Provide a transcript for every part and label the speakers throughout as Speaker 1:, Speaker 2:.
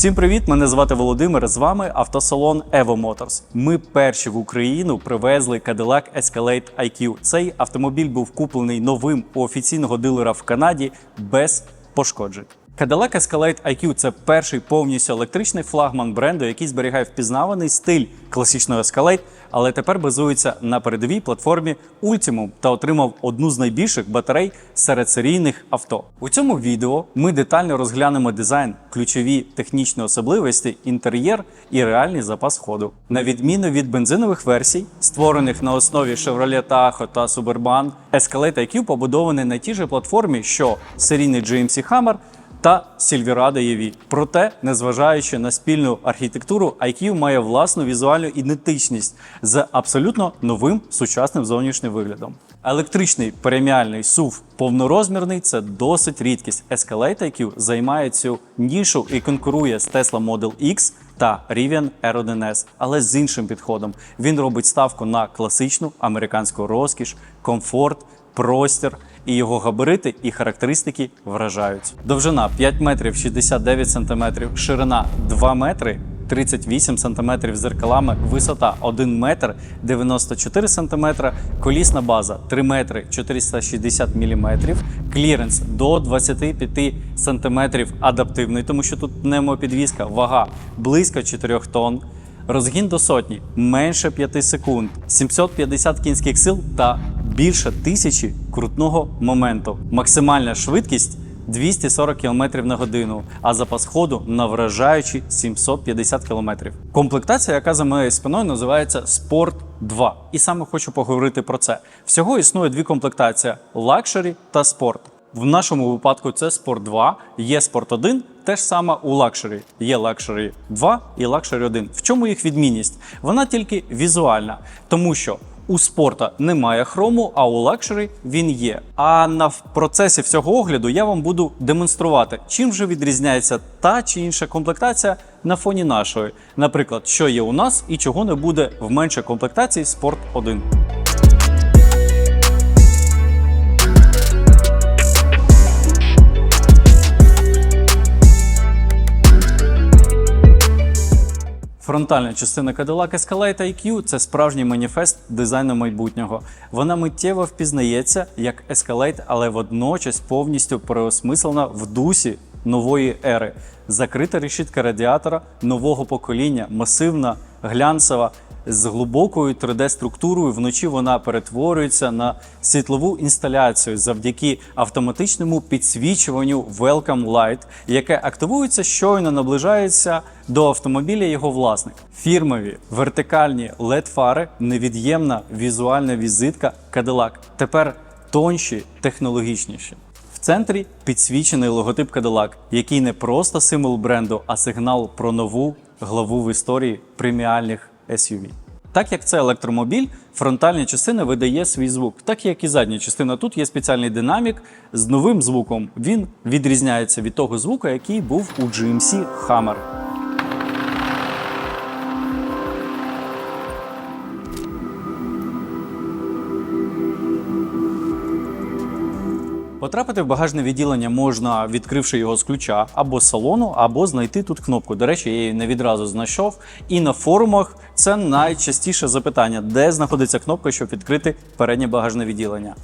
Speaker 1: Всім привіт! Мене звати Володимир. З вами автосалон Evo Motors. Ми перші в Україну привезли Cadillac Escalade IQ. Цей автомобіль був куплений новим у офіційного дилера в Канаді без пошкоджень. Cadillac Escalade IQ – це перший повністю електричний флагман бренду, який зберігає впізнаваний стиль класичного Escalade, але тепер базується на передовій платформі Ultimum та отримав одну з найбільших батарей серед серійних авто. У цьому відео ми детально розглянемо дизайн, ключові технічні особливості, інтер'єр і реальний запас ходу. На відміну від бензинових версій, створених на основі Chevrolet Tahoe та Suburban, Escalade IQ побудований на тій же платформі, що серійний GMC Hammer та Silverado EV. Проте, незважаючи на спільну архітектуру, IQ має власну візуальну ідентичність з абсолютно новим сучасним зовнішнім виглядом. Електричний преміальний SUV повнорозмірний це досить рідкість. Escalade IQ займає цю нішу і конкурує з Tesla Model X та Rivian R1S, але з іншим підходом. Він робить ставку на класичну американську розкіш, комфорт, простір. І його габарити і характеристики вражають. Довжина 5 метрів 69 сантиметрів, ширина 2 метри 38 сантиметрів з зеркалами, висота 1 метр 94 сантиметра, колісна база 3 метри 460 міліметрів, кліренс до 25 сантиметрів адаптивний, тому що тут пневмопідвізка, вага близько 4 тонн. Розгін до сотні менше 5 секунд, 750 кінських сил та більше тисячі крутного моменту. Максимальна швидкість 240 км на годину, а запас ходу на вражаючі 750 км. Комплектація, яка за моєю спиною, називається Sport 2. І саме хочу поговорити про це. Всього існує дві комплектації: Luxury та Sport. В нашому випадку це Sport 2, є Sport 1, те ж саме у Luxury. Є Luxury 2 і Luxury 1. В чому їх відмінність? Вона тільки візуальна, тому що у спорта немає хрому, а у лакшері він є. А на процесі всього огляду я вам буду демонструвати, чим же відрізняється та чи інша комплектація на фоні нашої. Наприклад, що є у нас і чого не буде в меншій комплектації Sport 1. Фронтальна частина Cadillac Escalade IQ – це справжній маніфест дизайну майбутнього. Вона миттєво впізнається як Escalade, але водночас повністю переосмислена в дусі нової ери. Закрита решітка радіатора нового покоління, масивна, глянцева, з глибокою 3D-структурою. Вночі вона перетворюється на світлову інсталяцію завдяки автоматичному підсвічуванню Welcome Light, яке активується щойно наближається до автомобіля його власник. Фірмові вертикальні LED-фари невід'ємна візуальна візитка Cadillac. Тепер тонші, технологічніші. В центрі підсвічений логотип Cadillac, який не просто символ бренду, а сигнал про нову главу в історії преміальних SUV. Так як це електромобіль, фронтальна частина видає свій звук, так як і задня частина. Тут є спеціальний динамік з новим звуком. Він відрізняється від того звука, який був у GMC Hammer. Потрапити в багажне відділення можна, відкривши його з ключа або з салону, або знайти тут кнопку. До речі, я її не відразу знайшов. І на форумах це найчастіше запитання, де знаходиться кнопка, щоб відкрити переднє багажне відділення.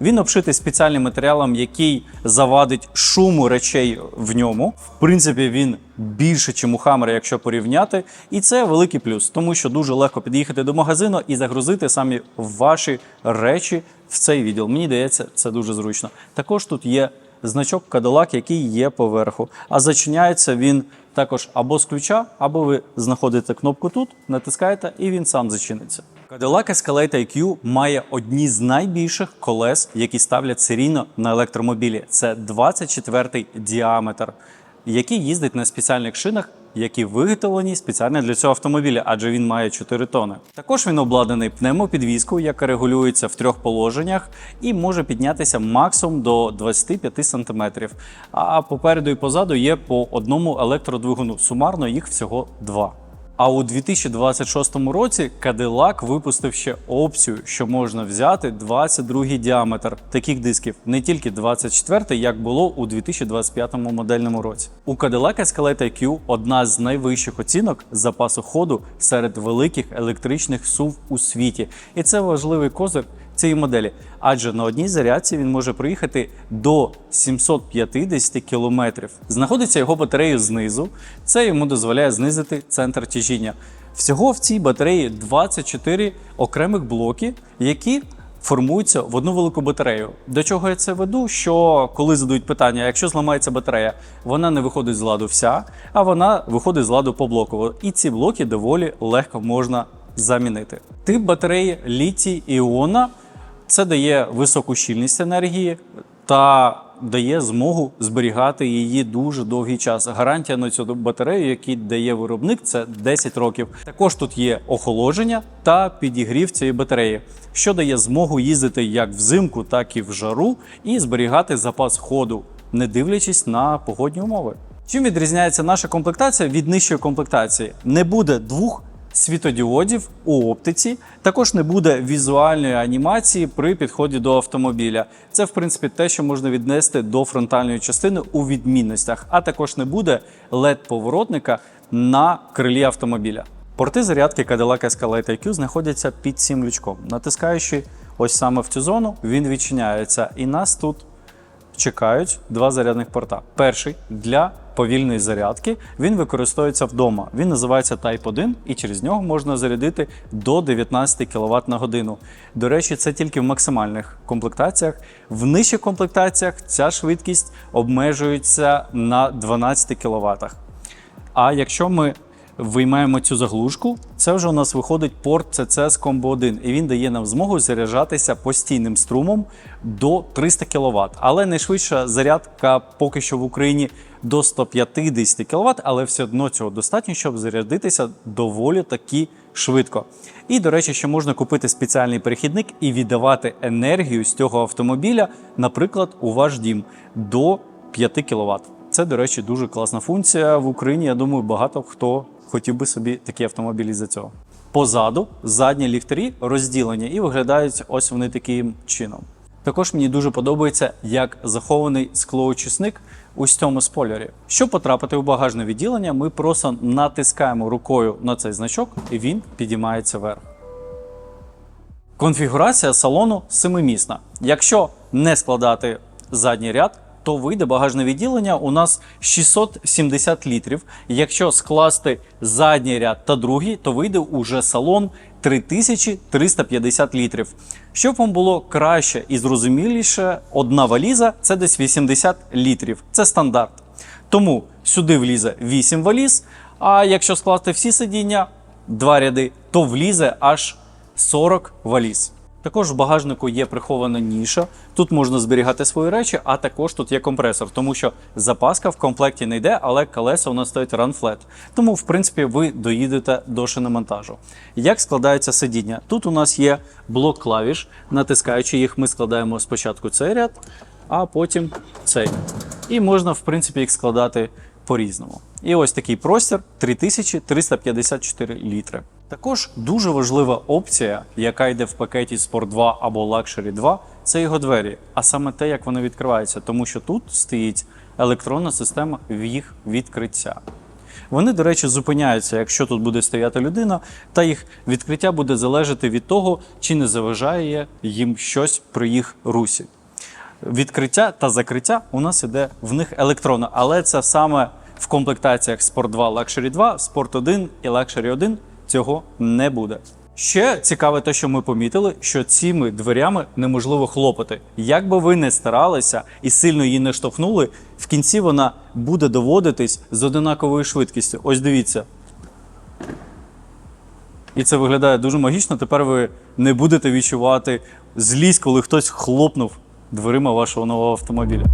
Speaker 1: Він обшитий спеціальним матеріалом, який завадить шуму речей в ньому. В принципі, він більше, ніж у Хаммера, якщо порівняти. І це великий плюс, тому що дуже легко під'їхати до магазину і загрузити самі ваші речі в цей відділ. Мені здається, це дуже зручно. Також тут є значок Cadillac, який є поверху. А зачиняється він також або з ключа, або ви знаходите кнопку тут, натискаєте, і він сам зачиниться. Cadillac Escalade IQ має одні з найбільших колес, які ставлять серійно на електромобілі. Це 24-й діаметр, який їздить на спеціальних шинах, які виготовлені спеціально для цього автомобіля, адже він має 4 тони. Також він обладнаний пневмопідвіскою, яка регулюється в трьох положеннях і може піднятися максимум до 25 см. А попереду і позаду є по одному електродвигуну. Сумарно їх всього два. А у 2026 році Cadillac випустив ще опцію, що можна взяти 22 діаметр таких дисків, не тільки 24, як було у 2025 модельному році. У Cadillac Escalade IQ одна з найвищих оцінок запасу ходу серед великих електричних сув у світі, і це важливий козир цієї моделі, адже на одній зарядці він може проїхати до 750 км. Знаходиться його батарея знизу. Це йому дозволяє знизити центр тяжіння. Всього в цій батареї 24 окремих блоки, які формуються в одну велику батарею. До чого я це веду? Що коли задають питання, якщо зламається батарея, вона не виходить з ладу вся, а вона виходить з ладу поблоково. І ці блоки доволі легко можна замінити. Тип батареї літій іона це дає високу щільність енергії та дає змогу зберігати її дуже довгий час. Гарантія на цю батарею, який дає виробник, це 10 років. Також тут є охолодження та підігрів цієї батареї, що дає змогу їздити як взимку, так і в жару, і зберігати запас ходу, не дивлячись на погодні умови. Чим відрізняється наша комплектація від нижчої комплектації? Не буде двох світодіодів у оптиці. Також не буде візуальної анімації при підході до автомобіля. Це, в принципі, те, що можна віднести до фронтальної частини у відмінностях, а також не буде LED-поворотника на крилі автомобіля. Порти зарядки Cadillac Escalade IQ знаходяться під цим лючком. Натискаючи ось саме в цю зону, він відчиняється, і нас тут чекають два зарядних порта. Перший для повільної зарядки він використовується вдома. Він називається Type 1 і через нього можна зарядити до 19 кВт на годину. До речі, це тільки в максимальних комплектаціях. В нижчих комплектаціях ця швидкість обмежується на 12 кВт. А якщо ми виймаємо цю заглушку, це вже у нас виходить порт CCS Combo 1, і він дає нам змогу заряджатися постійним струмом до 300 кВт. Але найшвидша зарядка поки що в Україні до 150 кВт, але все одно цього достатньо, щоб зарядитися доволі таки швидко. І, до речі, ще можна купити спеціальний перехідник і віддавати енергію з цього автомобіля, наприклад, у ваш дім до 5 кВт. Це, до речі, дуже класна функція в Україні. Я думаю, багато хто хотів би собі такі автомобілі за цього. Позаду задні ліхтарі розділені і виглядають ось вони таким чином. Також мені дуже подобається, як захований склоочисник у цьому спойлері. Щоб потрапити у багажне відділення, ми просто натискаємо рукою на цей значок, і він підіймається вверх. Конфігурація салону семимісна. Якщо не складати задній ряд, то вийде багажне відділення у нас 670 літрів. Якщо скласти задній ряд та другий, то вийде уже салон 3350 літрів. Щоб вам було краще і зрозуміліше, одна валіза це десь 80 літрів. Це стандарт. Тому сюди влізе 8 валіз. А якщо скласти всі сидіння, два ряди, то влізе аж 40 валіз. Також в багажнику є прихована ніша. Тут можна зберігати свої речі, а також тут є компресор, тому що запаска в комплекті не йде, але колеса у нас стоять run-flat. Тому, в принципі, ви доїдете до шиномонтажу. Як складаються сидіння? Тут у нас є блок клавіш. Натискаючи їх, ми складаємо спочатку цей ряд, а потім цей. І можна, в принципі, їх складати по-різному. І ось такий простір 3354 літри. Також дуже важлива опція, яка йде в пакеті Sport 2 або Luxury 2, це його двері, а саме те, як вони відкриваються, тому що тут стоїть електронна система в їх відкриття. Вони, до речі, зупиняються, якщо тут буде стояти людина, та їх відкриття буде залежати від того, чи не заважає їм щось при їх русі. Відкриття та закриття у нас іде в них електронно, але це саме в комплектаціях Sport 2, Luxury 2, Sport 1 і Luxury 1 цього не буде. Ще цікаве те, що ми помітили, що цими дверями неможливо хлопати. Як би ви не старалися і сильно її не штовхнули, в кінці вона буде доводитись з одинаковою швидкістю. Ось дивіться. І це виглядає дуже магічно. Тепер ви не будете відчувати злість, коли хтось хлопнув дверима вашого нового автомобіля.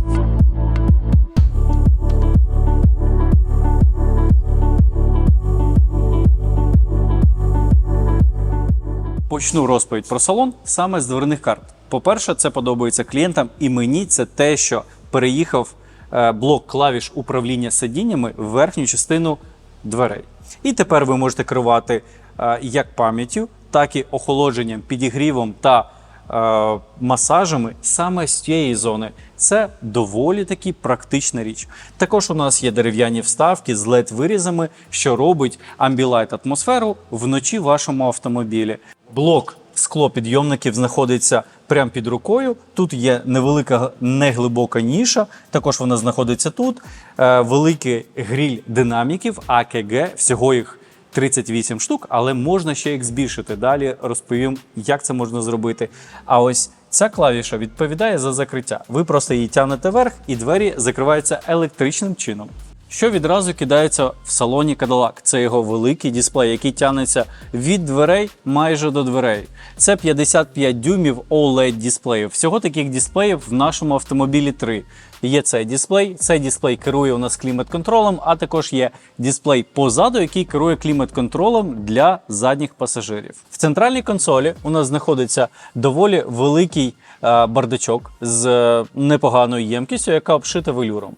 Speaker 1: Почну розповідь про салон саме з дверних карт. По-перше, це подобається клієнтам, і мені це те, що переїхав е, блок клавіш управління сидіннями в верхню частину дверей. І тепер ви можете керувати е, як пам'яттю, так і охолодженням, підігрівом та е, масажами саме з цієї зони. Це доволі таки практична річ. Також у нас є дерев'яні вставки з led вирізами, що робить амбілайт атмосферу вночі в вашому автомобілі. Блок склопідйомників знаходиться прямо під рукою. Тут є невелика неглибока ніша. Також вона знаходиться тут. Е, великий гріль динаміків АКГ. Всього їх 38 штук, але можна ще їх збільшити. Далі розповім, як це можна зробити. А ось ця клавіша відповідає за закриття. Ви просто її тягнете вверх, і двері закриваються електричним чином. Що відразу кидається в салоні Cadillac. Це його великий дисплей, який тягнеться від дверей майже до дверей. Це 55 дюймів OLED дисплеїв. Всього таких дисплеїв в нашому автомобілі 3. Є цей дисплей. Цей дисплей керує у нас клімат-контролем, а також є дисплей позаду, який керує клімат-контролем для задніх пасажирів. В центральній консолі у нас знаходиться доволі великий е, бардачок з е, непоганою ємкістю, яка обшита велюром.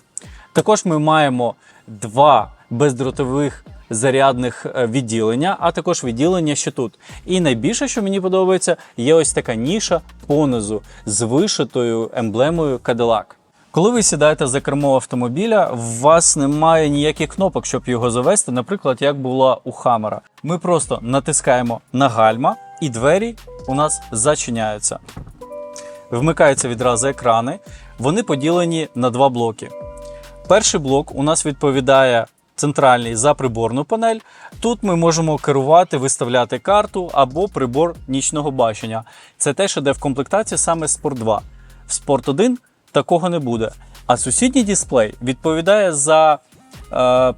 Speaker 1: Також ми маємо два бездротових зарядних е, відділення, а також відділення ще тут. І найбільше, що мені подобається, є ось така ніша понизу з вишитою емблемою Cadillac. Коли ви сідаєте за кермо автомобіля, у вас немає ніяких кнопок, щоб його завести, наприклад, як була у Хаммера. Ми просто натискаємо на гальма, і двері у нас зачиняються. Вмикаються відразу екрани. Вони поділені на два блоки. Перший блок у нас відповідає центральний за приборну панель. Тут ми можемо керувати, виставляти карту або прибор нічного бачення. Це те, що йде в комплектації саме Sport 2. В Sport 1 такого не буде. А сусідній дисплей відповідає за е,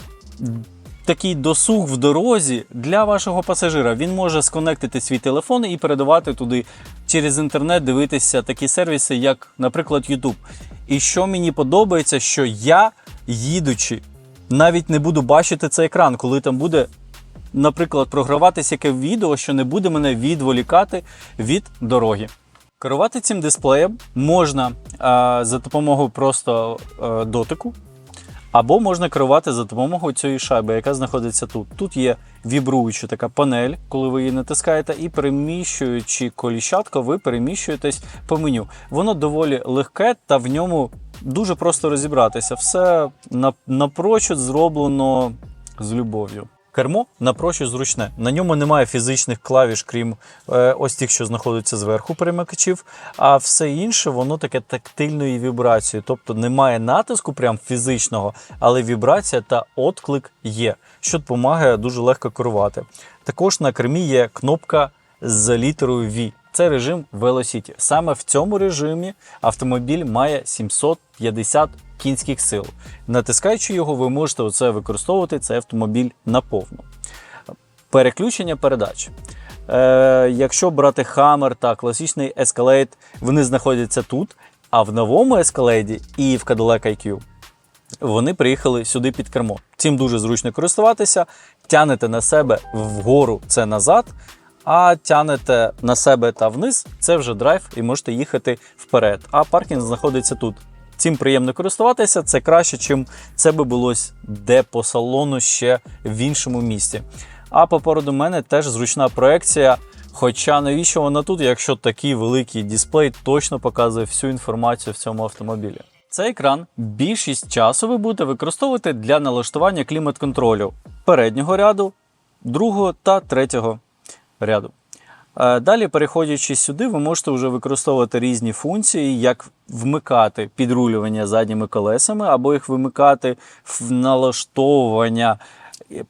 Speaker 1: такий досуг в дорозі для вашого пасажира. Він може сконектити свій телефон і передавати туди через інтернет, дивитися такі сервіси, як, наприклад, YouTube. І що мені подобається, що я, їдучи, навіть не буду бачити цей екран, коли там буде, наприклад, програватися яке відео, що не буде мене відволікати від дороги. Керувати цим дисплеєм можна а, за допомогою просто а, дотику, або можна керувати за допомогою цієї шайби, яка знаходиться тут. Тут є вібруюча така панель, коли ви її натискаєте, і переміщуючи коліщатко, ви переміщуєтесь по меню. Воно доволі легке та в ньому дуже просто розібратися. Все на- напрочуд зроблено з любов'ю. Кермо напрочуд зручне. На ньому немає фізичних клавіш, крім е, ось тих, що знаходяться зверху перемикачів, а все інше воно таке тактильної вібрації. Тобто немає натиску прям фізичного, але вібрація та отклик є, що допомагає дуже легко керувати. Також на кермі є кнопка з літерою V. Це режим Velocity. Саме в цьому режимі автомобіль має 750 кінських сил. Натискаючи його, ви можете оце використовувати цей автомобіль наповну. Переключення передач. Е, якщо брати Hammer та класичний Escalade, вони знаходяться тут, а в новому Escalade і в Cadillac IQ вони приїхали сюди під кермо. Цим дуже зручно користуватися. Тянете на себе вгору це назад, а тянете на себе та вниз це вже драйв і можете їхати вперед. А паркінг знаходиться тут. Цим приємно користуватися, це краще, чим це би було де по салону ще в іншому місці. А попереду мене теж зручна проекція. Хоча навіщо вона тут, якщо такий великий дисплей точно показує всю інформацію в цьому автомобілі? Цей екран більшість часу ви будете використовувати для налаштування клімат-контролю переднього ряду, другого та третього ряду. Е, Далі, переходячи сюди, ви можете вже використовувати різні функції, як вмикати підрулювання задніми колесами, або їх вимикати в налаштовування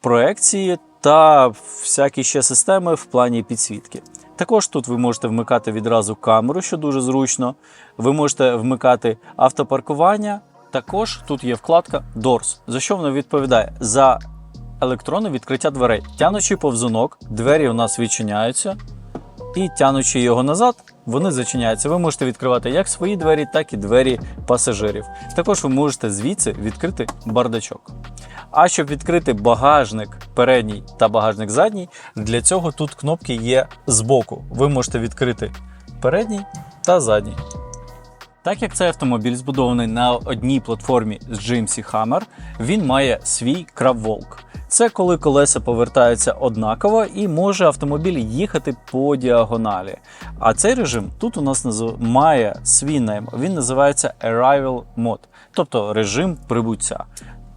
Speaker 1: проекції та всякі ще системи в плані підсвітки. Також тут ви можете вмикати відразу камеру, що дуже зручно. Ви можете вмикати автопаркування. Також тут є вкладка Doors. За що вона відповідає? За електронне відкриття дверей. Тянучи повзунок, двері у нас відчиняються, і тянучи його назад, вони зачиняються. Ви можете відкривати як свої двері, так і двері пасажирів. Також ви можете звідси відкрити бардачок. А щоб відкрити багажник передній та багажник задній, для цього тут кнопки є збоку. Ви можете відкрити передній та задній. Так як цей автомобіль збудований на одній платформі з GMC Hammer, він має свій крабволк. Це коли колеса повертаються однаково і може автомобіль їхати по діагоналі. А цей режим тут у нас має свій нейм. Він називається Arrival Mode, тобто режим прибуття.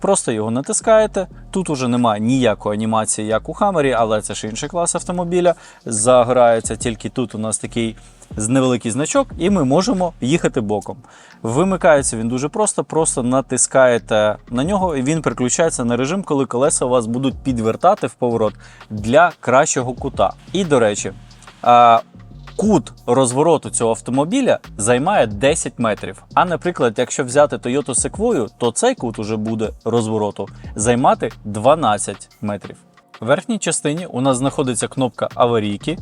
Speaker 1: Просто його натискаєте. Тут уже немає ніякої анімації, як у Хаммері, але це ж інший клас автомобіля. Загорається тільки тут у нас такий з невеликий значок, і ми можемо їхати боком. Вимикається він дуже просто, просто натискаєте на нього, і він переключається на режим, коли колеса у вас будуть підвертати в поворот для кращого кута. І до речі, кут розвороту цього автомобіля займає 10 метрів. А наприклад, якщо взяти Toyota Sequoia, то цей кут уже буде розвороту займати 12 метрів. В верхній частині у нас знаходиться кнопка аварійки.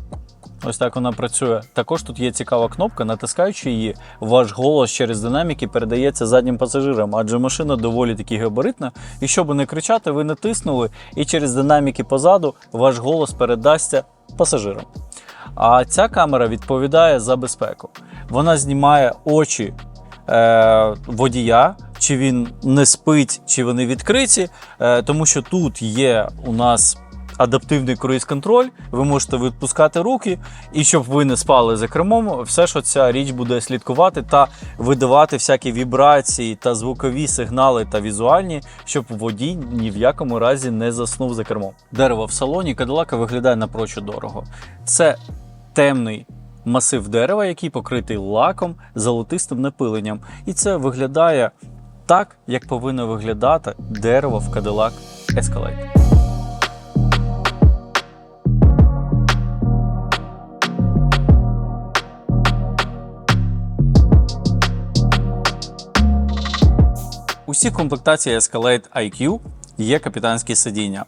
Speaker 1: Ось так вона працює. Також тут є цікава кнопка, натискаючи її, ваш голос через динаміки передається заднім пасажирам, адже машина доволі таки габаритна. І щоб не кричати, ви натиснули, і через динаміки позаду ваш голос передасться пасажирам. А ця камера відповідає за безпеку. Вона знімає очі е, водія, чи він не спить, чи вони відкриті, е, тому що тут є у нас. Адаптивний круїз-контроль, ви можете відпускати руки, і щоб ви не спали за кермом, все ж ця річ буде слідкувати та видавати всякі вібрації та звукові сигнали та візуальні, щоб водій ні в якому разі не заснув за кермом. Дерево в салоні Кадилака виглядає напрочуд дорого. Це темний масив дерева, який покритий лаком, золотистим напиленням. І це виглядає так, як повинно виглядати дерево в Cadillac Escalade. Всіх комплектаціях Escalade IQ є капітанські сидіння.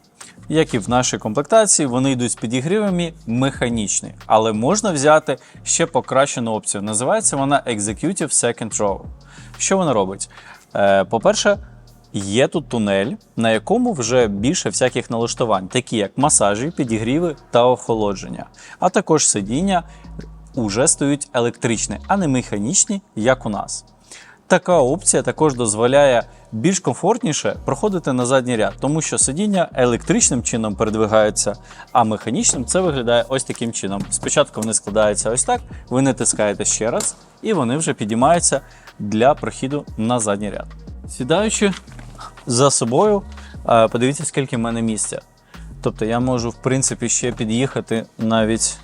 Speaker 1: Як і в нашій комплектації, вони йдуть з підігрівами механічні, але можна взяти ще покращену опцію. Називається вона Executive Second Row. Що вона робить? Е, По-перше, є тут тунель, на якому вже більше всяких налаштувань, такі як масажі, підігріви та охолодження. А також сидіння уже стають електричні, а не механічні, як у нас. Така опція також дозволяє більш комфортніше проходити на задній ряд, тому що сидіння електричним чином передвигаються, а механічним це виглядає ось таким чином. Спочатку вони складаються ось так, ви натискаєте ще раз, і вони вже підіймаються для прохіду на задній ряд. Сідаючи за собою, е, подивіться, скільки в мене місця. Тобто я можу, в принципі, ще під'їхати навіть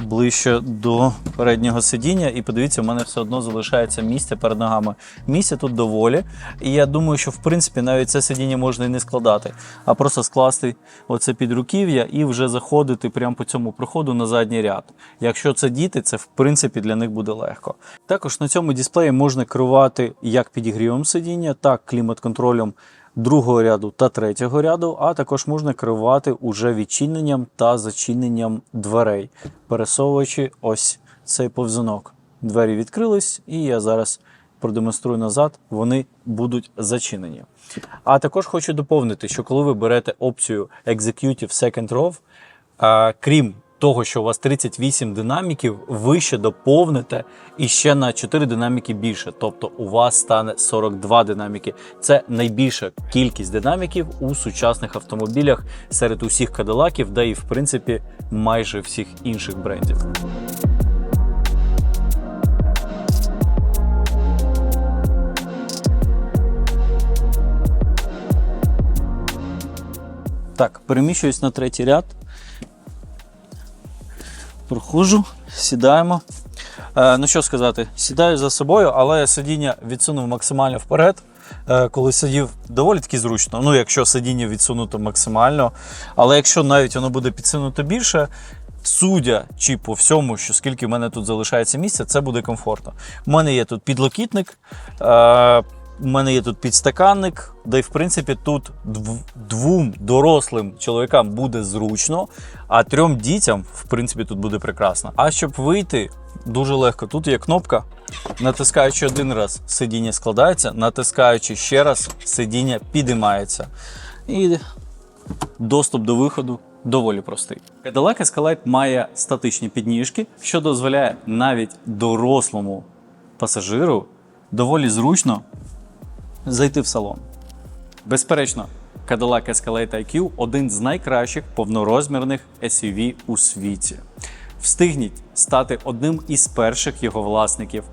Speaker 1: ближче до переднього сидіння, і подивіться, у мене все одно залишається місце перед ногами. Місця тут доволі. І я думаю, що в принципі навіть це сидіння можна і не складати, а просто скласти оце під руків'я і вже заходити прямо по цьому проходу на задній ряд. Якщо це діти, це в принципі для них буде легко. Також на цьому дисплеї можна керувати як підігрівом сидіння, так клімат-контролем другого ряду та третього ряду, а також можна керувати уже відчиненням та зачиненням дверей, пересовуючи ось цей повзунок. Двері відкрились, і я зараз продемонструю назад, вони будуть зачинені. А також хочу доповнити, що коли ви берете опцію Executive Second Row, крім того, що у вас 38 динаміків, ви ще доповните і ще на 4 динаміки більше. Тобто у вас стане 42 динаміки. Це найбільша кількість динаміків у сучасних автомобілях серед усіх кадилаків, да і в принципі майже всіх інших брендів. Так, переміщуюсь на третій ряд. Проходжу, сідаємо. Е, ну що сказати, сідаю за собою, але сидіння відсунув максимально вперед. Е, коли сидів доволі таки зручно. Ну, якщо сидіння відсунуто максимально. Але якщо навіть воно буде підсунуто більше, судя чи по всьому, що скільки в мене тут залишається місця, це буде комфортно. У мене є тут підлокітник. Е, у мене є тут підстаканник, де, в принципі, тут двом дорослим чоловікам буде зручно, а трьом дітям, в принципі, тут буде прекрасно. А щоб вийти, дуже легко. Тут є кнопка. Натискаючи один раз, сидіння складається, натискаючи ще раз, сидіння підіймається. І доступ до виходу доволі простий. Cadillac Escalade має статичні підніжки, що дозволяє навіть дорослому пасажиру доволі зручно зайти в салон. Безперечно, Cadillac Escalade IQ один з найкращих повнорозмірних SUV у світі. Встигніть стати одним із перших його власників.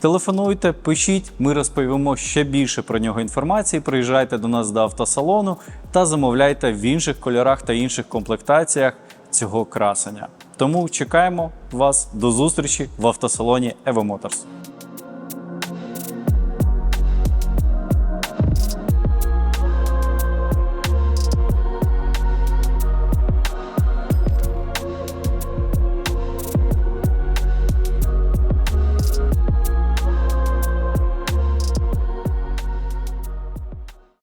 Speaker 1: Телефонуйте, пишіть, ми розповімо ще більше про нього інформації. Приїжджайте до нас до автосалону та замовляйте в інших кольорах та інших комплектаціях цього красення. Тому чекаємо вас до зустрічі в автосалоні Evo Motors.